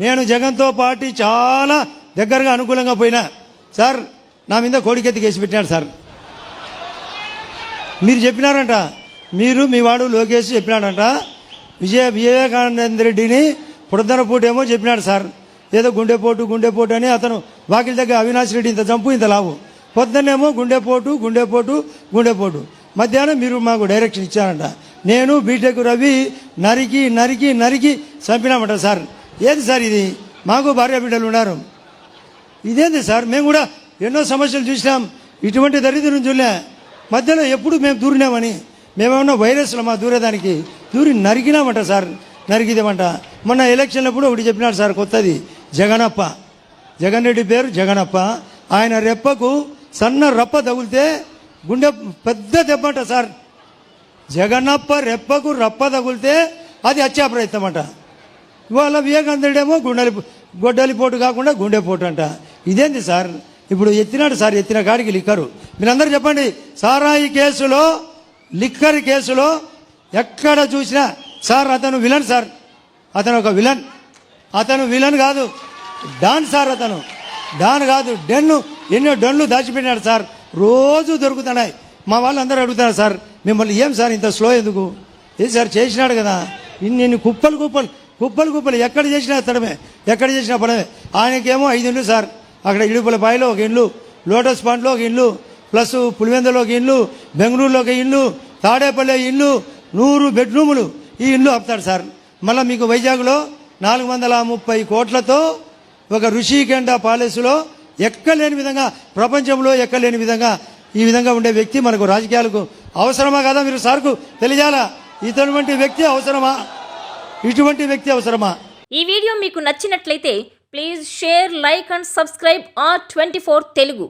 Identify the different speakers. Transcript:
Speaker 1: నేను జగన్తో పాటు చాలా దగ్గరగా అనుకూలంగా పోయినా. సార్ నా మీద కోడికెత్తి కేసు పెట్టినాడు సార్. మీరు చెప్పినారంట. మీరు మీ వాడు లోకేష్ చెప్పినాడంట. విజయ వివేకానంద రెడ్డిని పుడద్దనపూటేమో చెప్పినాడు సార్. ఏదో గుండెపోటు గుండెపోటు అని అతను వాకిల దగ్గర అవినాష్ రెడ్డి ఇంత చంపు ఇంత లావు. పొద్దున్నేమో గుండెపోటు గుండెపోటు గుండెపోటు మధ్యాహ్నం మీరు మాకు డైరెక్షన్ ఇచ్చారంట. నేను బీటెక్ రవి నరికి నరికి నరికి చంపినామంట సార్. ఏది సార్ ఇది? మాకు భార్య బిడ్డలు ఉన్నారు. ఇదేంది సార్? మేము కూడా ఎన్నో సమస్యలు చూసినాం. ఇటువంటి దరిద్రం చూడలే. మధ్యలో ఎప్పుడు మేము దూరినామని. మేమేమన్నా వైరస్లు మా దూరేదానికి దూరి నరికినామంట సార్. నరికిదేమంట. మొన్న ఎలక్షన్లప్పుడు ఒకటి చెప్పినాడు సార్ కొత్తది. జగనప్ప. జగన్ రెడ్డి పేరు జగనప్ప. ఆయన రెప్పకు సన్న రప్ప తగిలితే గుండె పెద్ద దెబ్బంట సార్. జగనప్ప రెప్పకు రప్ప తగిలితే అది హత్యా ప్రయత్నం అంట. ఇవాళ వివేకానందుడేమో గుండెలి గొడ్డలిపోటు కాకుండా గుండెపోటు అంట. ఇదేంది సార్? ఇప్పుడు ఎత్తినాడు సార్ ఎత్తిన కాడికి లిక్కరు. మీరందరూ చెప్పండి సారాయి కేసులో లిక్కర్ కేసులో ఎక్కడ చూసినా సార్ అతను విలన్ సార్. అతను ఒక విలన్. అతను విలన్ కాదు డాన్ సార్ అతను. డాన్ కాదు డెన్ను ఎన్నో డన్లు దాచిపెట్టినాడు సార్. రోజు దొరుకుతున్నాయి. మా వాళ్ళు అందరూ అడుగుతారు సార్ మిమ్మల్ని ఏం సార్ ఇంత స్లో ఎందుకు? ఏ సార్ చేసినాడు కదా? ఇన్ని కుప్పలు కుప్పలు. కుప్పలు కుప్పలు ఎక్కడ చేసినా తడమే ఎక్కడ చేసినా పడమే. ఆయనకేమో ఐదు ఇల్లు సార్. అక్కడ ఇడుపుల బాయిలో ఒక ఇల్లు లోటస్ పాండ్లో ఒక ఇల్లు ప్లస్ పులివెందులో ఒక ఇల్లు బెంగళూరులో ఒక ఇల్లు తాడేపల్లి ఇల్లు నూరు బెడ్రూములు ఈ ఇల్లు ఆపుతాడు సార్. మళ్ళీ మీకు వైజాగ్లో నాలుగు వందల ముప్పై కోట్లతో ఒక ఋషికెండ ప్యాలెస్లో ఎక్కలేని విధంగా ప్రపంచంలో ఎక్కలేని విధంగా ఈ విధంగా ఉండే వ్యక్తి మనకు రాజకీయాలకు అవసరమా కదా మీరు సార్కు తెలియాలా? ఇటువంటి వ్యక్తి అవసరమా? ఇటువంటి వ్యక్తి అవసరమా?
Speaker 2: ఈ వీడియో మీకు నచ్చినట్లయితే please share like and subscribe R twenty four Telugu